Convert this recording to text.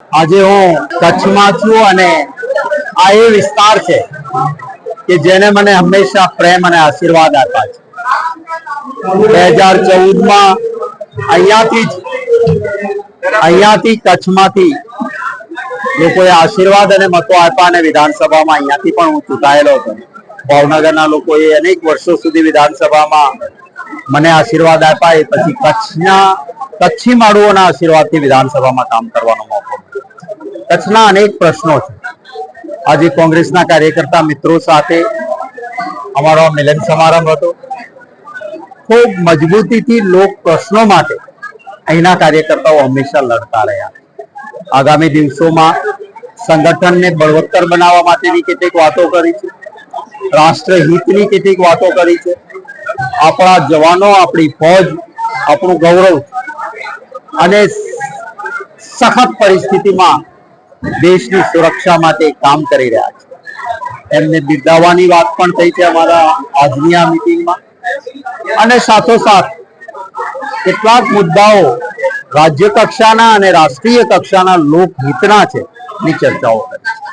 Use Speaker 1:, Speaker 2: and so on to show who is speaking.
Speaker 1: આજે હું કચ્છમાં છું અને આ એ વિસ્તાર છે કે જેને મને હંમેશા પ્રેમ અને આશીર્વાદ આપ્યા છે. બે હજાર ચૌદમાં અહીંયાથી જ, અહીંયાથી કચ્છમાંથી લોકોએ આશીર્વાદ અને મતો આપ્યા અને વિધાનસભામાં અહીંયાથી પણ હું ચૂંટાયેલો હતો. ભાવનગરના લોકોએ અનેક વર્ષો સુધી વિધાનસભામાં મને આશીર્વાદ આપ્યા. એ પછી કચ્છના, કચ્છી માળુઓના આશીર્વાદથી વિધાનસભામાં કામ કરવાનો કચ્છના અનેક પ્રશ્નો છે. આજે કોંગ્રેસના કાર્યકર્તા મિત્રો સાથે અમારો મિલન સમારંભ હતો. ખૂબ મજબૂતીથી લોક પ્રશ્નો માટે અહીંના કાર્યકર્તાઓ હંમેશા લડતા રહ્યા. આગામી દિવસોમાં સંગઠનને બળવત્તર બનાવવા માટેની કેટલીક વાતો કરી છે રાષ્ટ્રહિતની કેટલીક વાતો કરી છે આપણા જવાનો, આપણી ફોજ, આપણું ગૌરવ અને સખત પરિસ્થિતિમાં દેશની સુરક્ષા માટે કામ કરી રહ્યા છે. એમને બિરદાવવાની વાત પણ થઈ છે અમારા આજની આ મિટિંગમાં અને સાથોસાથ કેટલાક મુદ્દાઓ રાજ્ય કક્ષાના અને રાષ્ટ્રીય કક્ષાના લોકહિતના છે, ની ચર્ચાઓ કરી.